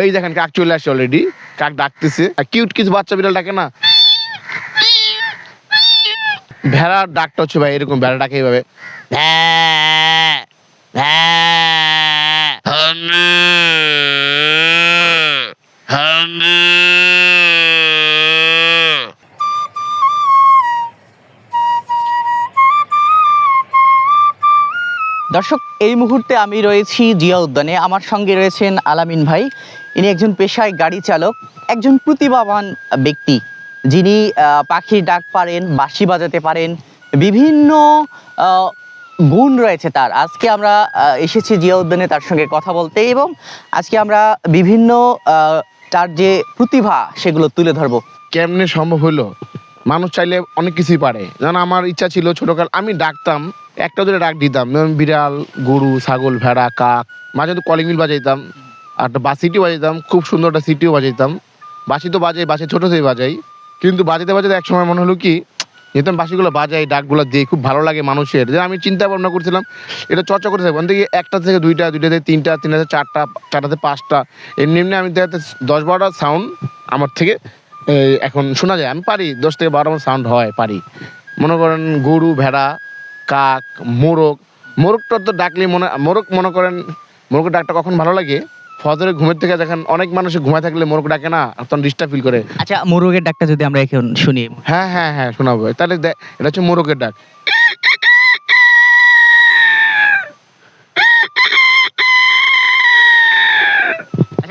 এই দেখেন কাক চলে আসছে অলরেডি কাক ডাকতেছে। আর কিউট কিছু বাচ্চা বিড়াল ডাকে না। ভেড়ার ডাকটা হচ্ছে ভাই এরকম, ভেড়া ডাকে এইভাবে। ভ্যা, ভ্যাঁ। দর্শক, এই মুহূর্তে আমি রয়েছি জিয়া উদ্যানে। আমার সঙ্গে রয়েছেন আলামিন ভাই। ইনি একজন পেশায় গাড়ি চালক, একজন প্রতিভাবান ব্যক্তি। যিনি পাখির ডাক পারেন, বাঁশি বাজাতে পারেন, বিভিন্ন গুণ রয়েছে তার। আজকে আমরা এসেছি জিয়া উদ্যানে তার সঙ্গে কথা বলতে এবং আজকে আমরা বিভিন্ন তার যে প্রতিভা, সেগুলো তুলে ধরবো। কেমনে সম্ভব হলো? মানুষ চাইলে অনেক কিছুই পারে। যেমন আমার ইচ্ছা ছিল ছোটকাল, আমি ডাকতাম, একটা ধরে ডাক দিতাম, যেমন বিড়াল, গরু, ছাগল, ভেড়া, কাক, মাঝে তো কলিং মিল বাজাইতাম, আর একটা বাসিটিও বাজাইতাম, খুব সুন্দর একটা সিটিও বাজাইতাম। বাসি তো বাজাই, বাসে ছোটো থেকে বাজাই, কিন্তু বাজাতে বাজাতে এক সময় মনে হলো কি, যেহেতু আমি বাসিগুলো বাজাই, ডাকগুলো দিয়ে খুব ভালো লাগে মানুষের। যে আমি চিন্তা ভাবনা করছিলাম, এটা চর্চা করতে থাকব। থেকে একটা থেকে দুইটা দুইটা থেকে তিনটা তিনটা থেকে চারটা চারটা থেকে পাঁচটা, এমনি এমনি আমি দেখাতে দশ বারোটা সাউন্ড আমার থেকে এই এখন শোনা যায় আমি পারি দশ থেকে বারো সাউন্ড হয় পারি। মনে করেন গরু ভেড়া কাক মোরগ মোরগটা তো ডাকলে মনে মোরগ মনে করেন মোরগের ডাকটা কখন ভালো লাগে? ফজরে ঘুমের থেকে দেখেন অনেক মানুষ ঘুমায় থাকলে মোরগ ডাকে না তখন ডিস্টার্ব ফিল করে। আচ্ছা মোরগের ডাকটা যদি আমরা এখন শুনি। হ্যাঁ হ্যাঁ হ্যাঁ শোনাবো। তাহলে এটা হচ্ছে মোরগের ডাক।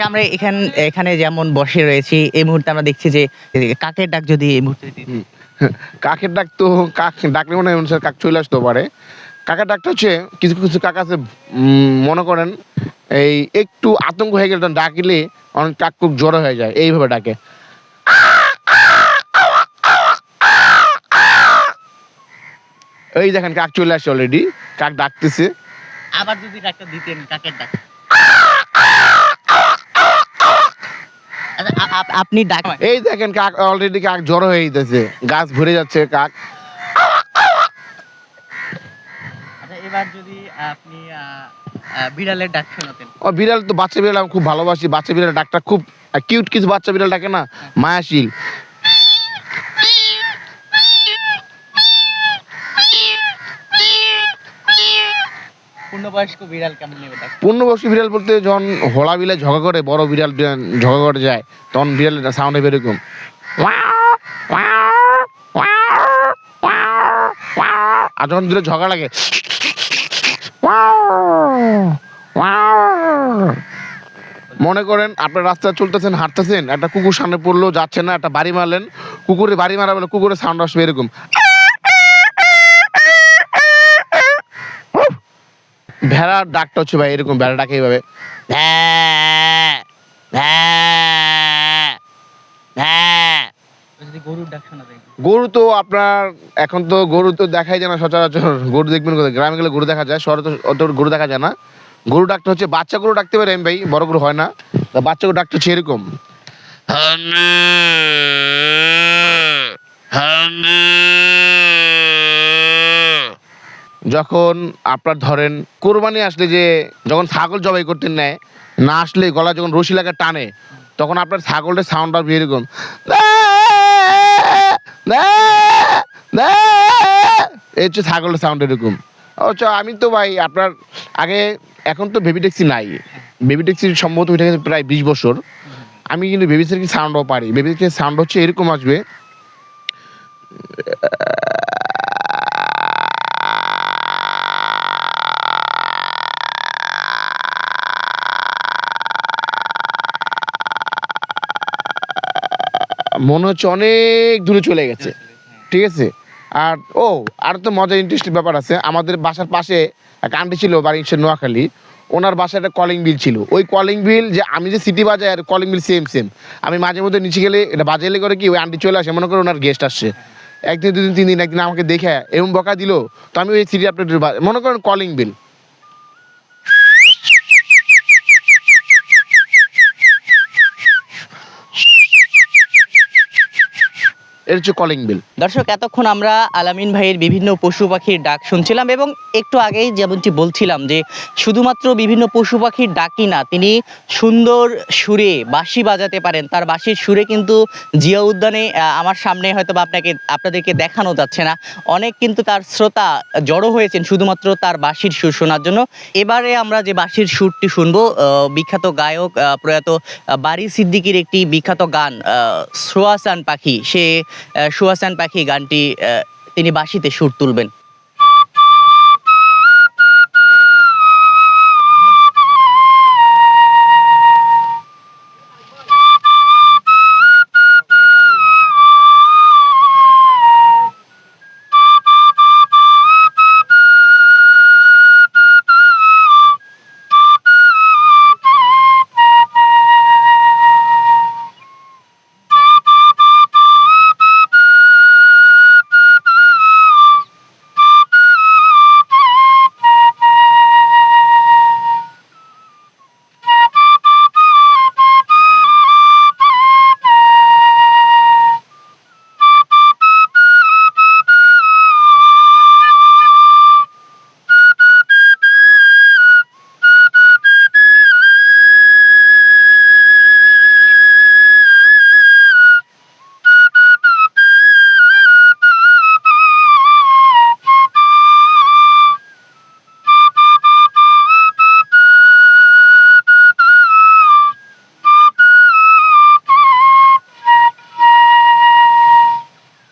আচ্ছা আমরা এখান এখানে যেমন বসে রয়েছি এই মুহূর্তে আমরা দেখছি যে কাকের ডাক যদি এই মুহূর্তে কাকের ডাক তো কাক ডাকলে মনে হয় কাক চলে আসতে পারে। কাকের ডাকটা হচ্ছে কিছু কিছু কাক আছে মনে করেন এই একটু আতঙ্ক হয়ে গেলে ডাকলে অনেক কাক খুব জ্বর হয়ে যায় এইভাবে ডাকে। এই দেখেন কাক চলে আসছে অলরেডি কাক ডাকতেছে। আবার যদি ডাকটা দিতেন কাকের ডাক। আপনি ডাক এই দেখেন কাক অলরেডি কাক জ্বর হয়ে যেতেছে গাছ ভরে যাচ্ছে কাক। আচ্ছা এবার যদি আপনি বিড়ালের ডাক শোনাতেন। ও বিড়াল তো বাচ্চা বিড়াল আমি খুব ভালোবাসি। বাচ্চা বিড়াল ডাকটা খুব কিউট কিছু বাচ্চা বিড়াল ডাকে না? মায়াশীল। পূর্ণবয়স্ক বিড়াল কেমন নেবে পূর্ণবর্ষী বিড়াল বলতে যখন হোলা বিড়াল ঝগড়া করে, বড় বিড়াল ঝগড়া করে যায়, তখন বিড়ালের সাউন্ড হবে এরকম। আর যখন দুটো ঝগড়া লাগে, মনে করেন আপনার রাস্তায় চলতেছেন, হাঁটতেছেন, একটা কুকুর সামনে পড়ল, যাচ্ছে না, একটা বাড়ি মারলেন কুকুরে বাড়ি মারা বলে কুকুরের সাউন্ড আসবে এরকম। ভেড়ার ডাকটা হচ্ছে ভাই এরকম ভেড়া ডাকে এইভাবে। গরু তো আপনার, এখন তো গরু তো দেখাই যায় না সচরাচর। গরু দেখবেন গ্রামে গেলে গরু দেখা যায়, শহরে তো অত গরু দেখা যায় না। গরু ডাকটা হচ্ছে, বাচ্চা গরু ডাকতে পারে আমি ভাই, বড় গরু হয় না। বাচ্চা গরু ডাকটা হচ্ছে এরকম। যখন আপনার ধরেন কোরবানি আসলে যে যখন ছাগল জবাই করতে নেয়, না আসলে গলা যখন রশি লাগা টানে, তখন আপনার ছাগলটার সাউন্ড আসবে এরকম এই হচ্ছে ছাগলের সাউন্ড এরকম। আচ্ছা আমি তো ভাই আপনার আগে, এখন তো বেবি ট্যাক্সি নাই। বেবি ট্যাক্সি সম্ভবত উঠে গেছে প্রায় বিশ বছর। আমি কিন্তু বেবি ট্যাক্সি সাউন্ডও পারি। বেবি ট্যাক্সি সাউন্ড হচ্ছে এরকম আসবে। মনে হচ্ছে অনেক দূরে চলে গেছে। ঠিক আছে? আর ও আর তো মজা ইন্টারেস্টিং ব্যাপার আছে আমাদের বাসার পাশে এক আন্টি ছিল বাড়ি সে নোয়াখালী। ওনার বাসায় একটা কলিং বিল ছিল। ওই কলিং বিল যে আমি যে সিটি বাজাই আর কলিং বিল সেম সেম আমি মাঝে মধ্যে নিচে গেলে এটা বাজাইলে করে কি ওই আন্টি চলে আসে মনে করে ওনার গেস্ট আসছে। একদিন দুদিন তিন দিন একদিন আমাকে দেখে এরকম বকা দিল তো আমি ওই সিটি আপডেট মনে করেন কলিং বিল এর হচ্ছে কলিং বিল দর্শক, এতক্ষণ আমরা আলামিন ভাইয়ের বিভিন্ন পশু পাখির ডাক শুনছিলাম এবং একটু আগেই যেমনটি বলছিলাম যে শুধুমাত্র বিভিন্ন পশু পাখির ডাকই না, তিনি সুন্দর সুরে বাঁশি বাজাতে পারেন। তার বাঁশির সুরে কিন্তু জিয়া উদ্যানে আমার সামনে হয়তো বা আপনাকে, আপনাদেরকে দেখানো যাচ্ছে না। অনেক কিন্তু তার শ্রোতা জড়ো হয়েছেন শুধুমাত্র তার বাঁশির সুর শোনার জন্য। এবারে আমরা যে বাঁশির সুরটি শুনব বিখ্যাত গায়ক প্রয়াত বারি সিদ্দিকির একটি বিখ্যাত গান সোয়াসান পাখি। সে আহ, সোয়াসান পাখি গানটি তিনি বাঁশিতে সুর তুলবেন।